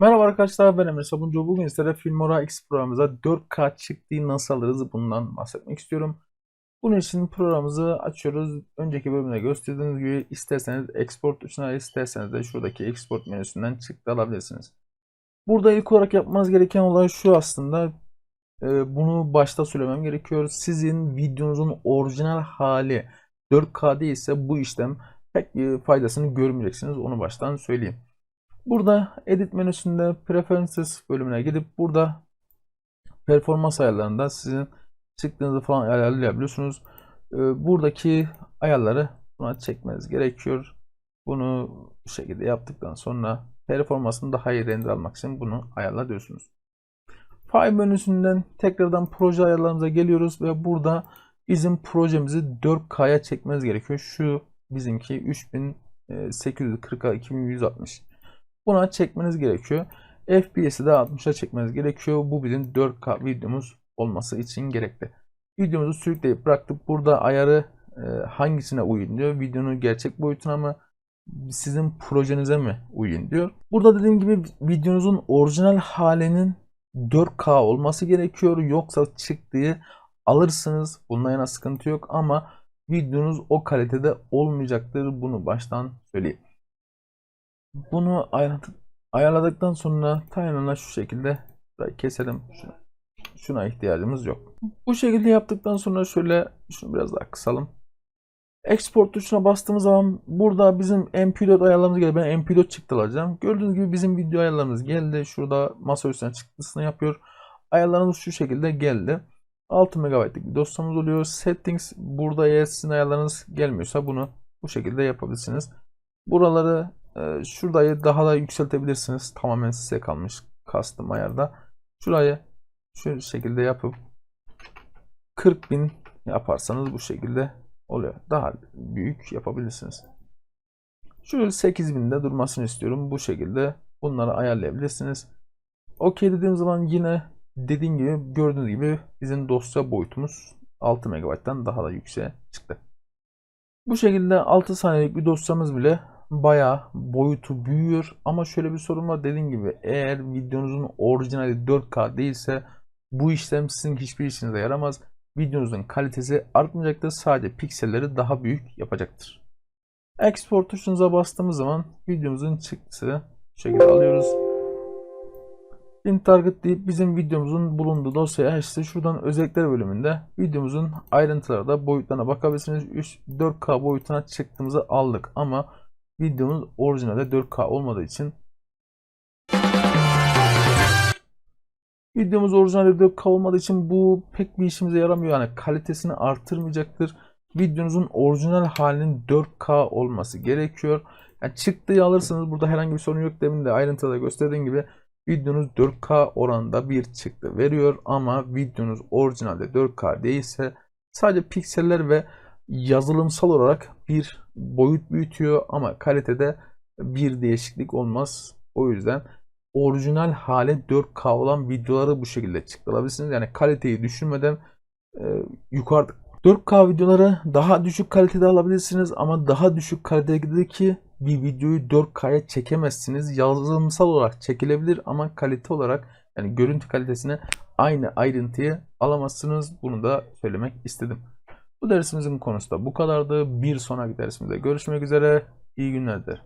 Merhaba arkadaşlar ben Emre Sabuncu. Bugün sizlere Filmora X programımıza 4K çıktığı nasıl alırız bundan bahsetmek istiyorum. Bunun için programımızı açıyoruz. Önceki bölümde gösterdiğiniz gibi isterseniz export tuşuna isterseniz de şuradaki export menüsünden çıktı alabilirsiniz. Burada ilk olarak yapmanız gereken olay şu aslında. Ee, bunu başta söylemem gerekiyor. Sizin videonuzun orijinal hali 4K değilse bu işlem pek faydasını görmeyeceksiniz. Onu baştan söyleyeyim. Burada edit menüsünde preferences bölümüne gidip burada performans ayarlarında sizin çıktığınızı falan ayarlayabiliyorsunuz. Ee, buradaki ayarları buna çekmeniz gerekiyor. Bunu bu şekilde yaptıktan sonra performansını daha iyi render almak için bunu ayarla diyorsunuz. File menüsünden tekrardan proje ayarlarımıza geliyoruz ve burada bizim projemizi 4K'ya çekmeniz gerekiyor. Şu bizimki 3840'a 2160. Buna çekmeniz gerekiyor. FPS'i de 60'a çekmeniz gerekiyor. Bu bizim 4K videomuz olması için gerekli. Videomuzu sürükleyip bıraktık. Burada ayarı e, hangisine uyun diyor. Videonun gerçek boyutuna mı sizin projenize mi uyun diyor. Burada dediğim gibi videonuzun orijinal halinin 4K olması gerekiyor. Yoksa çıktığı alırsınız. Bununla yana sıkıntı yok ama videonuz o kalitede olmayacaktır. Bunu baştan söyleyeyim. Bunu ayarladık, ayarladıktan sonra timeline şu şekilde keselim. Şuna, şuna ihtiyacımız yok. Bu şekilde yaptıktan sonra şöyle şunu biraz daha kısalım. Export tuşuna bastığımız zaman burada bizim MP4 ayarlarımız geldi. Ben MP4 çıktı alacağım. Gördüğünüz gibi bizim video ayarlarımız geldi. Şurada masa üstüne çıktısını yapıyor. Ayarlarımız şu şekilde geldi. 6 MB'lık bir dosyamız oluyor. Settings burada eğer sizin ayarlarınız gelmiyorsa bunu bu şekilde yapabilirsiniz. Buraları e, şurayı daha da yükseltebilirsiniz. Tamamen size kalmış custom ayarda. Şurayı şu şekilde yapıp 40.000 yaparsanız bu şekilde oluyor. Daha büyük yapabilirsiniz. Şu 8000'de durmasını istiyorum. Bu şekilde bunları ayarlayabilirsiniz. OK dediğim zaman yine dediğim gibi gördüğünüz gibi bizim dosya boyutumuz 6 MB'dan daha da yükseğe çıktı. Bu şekilde 6 saniyelik bir dosyamız bile bayağı boyutu büyüyor. Ama şöyle bir sorun var dediğim gibi eğer videonuzun orijinali 4K değilse bu işlem sizin hiçbir işinize yaramaz. Videonuzun kalitesi artmayacaktır. Sadece pikselleri daha büyük yapacaktır. Export tuşunuza bastığımız zaman videomuzun çıktısı bu şekilde alıyoruz. Bin target deyip bizim videomuzun bulunduğu dosyayı açtı. Şuradan özellikler bölümünde videomuzun ayrıntıları da boyutlarına bakabilirsiniz. 4K boyutuna çıktığımızı aldık ama videomuz orijinalde 4K olmadığı için videomuz orijinalde 4K olmadığı için bu pek bir işimize yaramıyor. Yani kalitesini artırmayacaktır. Videonuzun orijinal halinin 4K olması gerekiyor. Yani çıktığı alırsınız. Burada herhangi bir sorun yok. Demin de ayrıntıda gösterdiğim gibi videonuz 4K oranında bir çıktı veriyor ama videonuz orijinalde 4K değilse sadece pikseller ve yazılımsal olarak bir boyut büyütüyor ama kalitede bir değişiklik olmaz. O yüzden orijinal hale 4K olan videoları bu şekilde çıkartabilirsiniz. Yani kaliteyi düşünmeden e, yukarıda 4K videoları daha düşük kalitede alabilirsiniz ama daha düşük kalitedeki bir videoyu 4K'ya çekemezsiniz. Yazılımsal olarak çekilebilir ama kalite olarak yani görüntü kalitesine aynı ayrıntıyı alamazsınız. Bunu da söylemek istedim. Bu dersimizin konusu da bu kadardı. Bir sonraki dersimizde görüşmek üzere. İyi günler dilerim.